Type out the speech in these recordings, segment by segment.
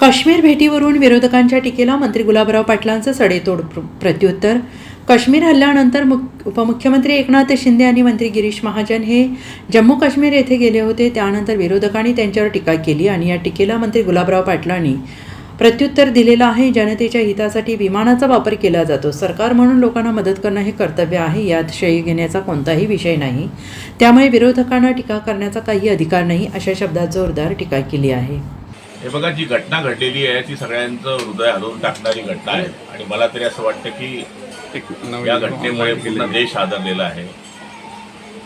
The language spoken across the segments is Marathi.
काश्मीर भेटीवरून विरोधकांच्या टीकेला मंत्री गुलाबराव पाटलांचं सडेतोड प्रत्युत्तर. काश्मीर हल्ल्यानंतर मुख उपमुख्यमंत्री एकनाथ शिंदे आणि मंत्री गिरीश महाजन हे जम्मू काश्मीर येथे गेले होते. त्यानंतर विरोधकांनी त्यांच्यावर टीका केली आणि या टीकेला मंत्री गुलाबराव पाटलांनी प्रत्युत्तर दिलेलं आहे. जनतेच्या हितासाठी विमानाचा वापर केला जातो. सरकार म्हणून लोकांना मदत करणं हे कर्तव्य आहे. यात श्रेय घेण्याचा कोणताही विषय नाही. त्यामुळे विरोधकांना टीका करण्याचा काही अधिकार नाही अशा शब्दात जोरदार टीका केली आहे. हे बघा जी घटना घडलेली आहे ती सगळ्यांचं हृदय हलवून टाकणारी घटना आहे. आणि मला तरी असं वाटतं की या घटनेमुळे पूर्ण देश आदरलेला आहे.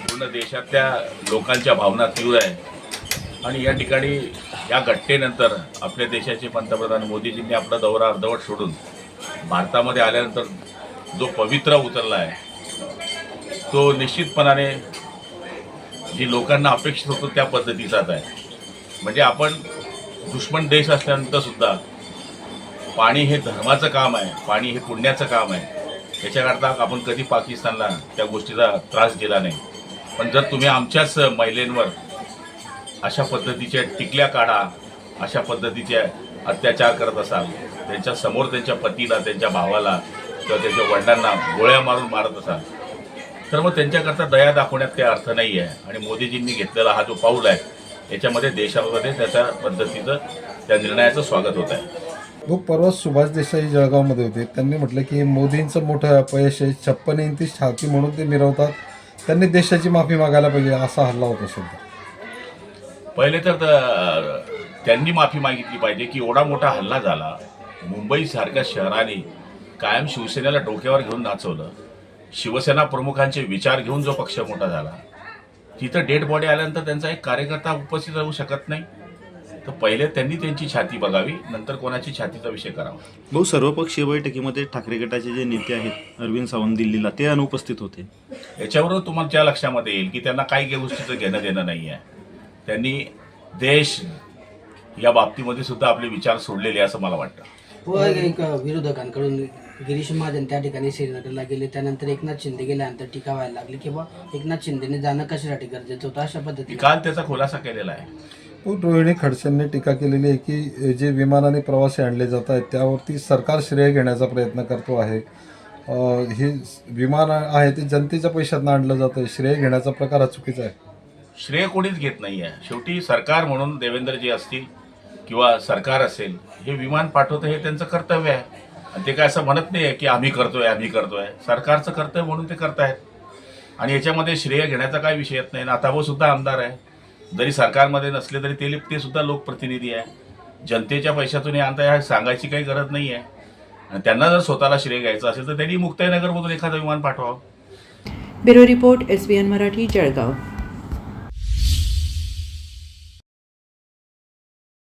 पूर्ण देशातल्या लोकांच्या भावना तीव्र आहे आणि या ठिकाणी या घटनेनंतर आपल्या देशाचे पंतप्रधान मोदीजींनी आपला दौरा अर्धवट सोडून भारतामध्ये आल्यानंतर जो पवित्र उतरला आहे तो निश्चितपणाने जी लोकांना अपेक्षित होतं त्या पद्धतीचाच आहे. म्हणजे आपण दुश्मन देश असल्यानंतर सुद्धा पाणी हे धर्माचं काम आहे पाणी हे पुण्याचं काम आहे. त्याच्याकरता आपण कधी पाकिस्तानला त्या गोष्टीचा त्रास दिला नाही. पण जर तुम्ही आमच्याच महिलेंवर अशा पद्धतीच्या टिकल्या काढा अशा पद्धतीचे अत्याचार करत असाल त्यांच्यासमोर त्यांच्या पतीला त्यांच्या भावाला किंवा त्यांच्या वडिलांना गोळ्या मारून मारत असाल तर मग त्यांच्याकरता दया दाखवण्यात काही अर्थ नाही आहे आणि मोदीजींनी घेतलेला हा जो पाऊल आहे याच्यामध्ये देशामध्ये त्याच्या पद्धतीचं त्या निर्णयाचं स्वागत होत आहे. भाऊ परवा सुभाष देसाई जळगावमध्ये होते. त्यांनी म्हटलं की मोदींचं मोठं अपयश आहे. छप्पन इंची छाती म्हणून ते मिरवतात. त्यांनी देशाची माफी मागायला पाहिजे असा हल्ला होता सुद्धा पहिले तर त्यांनी माफी मागितली पाहिजे की एवढा मोठा हल्ला झाला. मुंबईसारख्या शहराने कायम शिवसेनेला डोक्यावर घेऊन नाचवलं. शिवसेना प्रमुखांचे विचार घेऊन जो पक्ष मोठा झाला तिथं डेड बॉडी आल्यानंतर त्यांचा एक कार्यकर्ता उपस्थित राहू शकत नाही. तर पहिले त्यांनी त्यांची छाती बघावी नंतर कोणाची छातीचा विषय करावा. भाऊ सर्वपक्षीय बैठकीमध्ये ठाकरे गटाचे जे नेते आहेत अरविंद सावंत दिल्लीला ते अनुपस्थित होते. याच्यावरून तुमच्या लक्षामध्ये येईल की त्यांना काही गोष्टीचं घेणं देणं नाही आहे. त्यांनी देश या बाबतीमध्ये सुद्धा आपले विचार सोडलेले आहे असं मला वाटतं. एक विरोधकांकडून गिरीश महाजन त्या ठिकाणी श्रीनगरला गेले. त्यानंतर एकनाथ शिंदे गेल्यानंतर टीका व्हायला लागली किंवा एकनाथ शिंदेने जाणं कशासाठी गरजेचं होतं अशा पद्धतीने? काल त्याचा खुलासा केलेला आहे. रोहिणी खडसेंनी टीका केलेली आहे की जे विमानाने प्रवासी आणले जात आहेत त्यावरती सरकार श्रेय घेण्याचा प्रयत्न करतो आहे. हे विमान आहे ते जनतेच्या पैशातनं आणलं जातं आहे. श्रेय घेण्याचा प्रकार हा चुकीचा आहे. श्रेय कोणीच घेत नाही आहे. शेवटी सरकार म्हणून देवेंद्रजी असतील किंवा सरकार असेल हे विमान पाठवतं हे त्यांचं कर्तव्य आहे. आणि ते काय असं म्हणत नाही आहे की आम्ही करतोय आम्ही करतोय. सरकारचं कर्तव्य म्हणून ते करतायत. आणि याच्यामध्ये श्रेय घेण्याचा काय विषय येत नाही. नाताभाऊ सुद्धा आमदार आहे. जरी सरकारमध्ये नसले तरी ते ते सुद्धा लोकप्रतिनिधी आहे. जनतेच्या पैशातून हे आणता ह्या सांगायची काही गरज नाही आहे आणि त्यांना जर स्वतःला श्रेय घ्यायचं असेल तर त्यांनी मुक्ताईनगरमधून एखादं विमान पाठवावं. Bureau report S B N Marathi Jalgaon.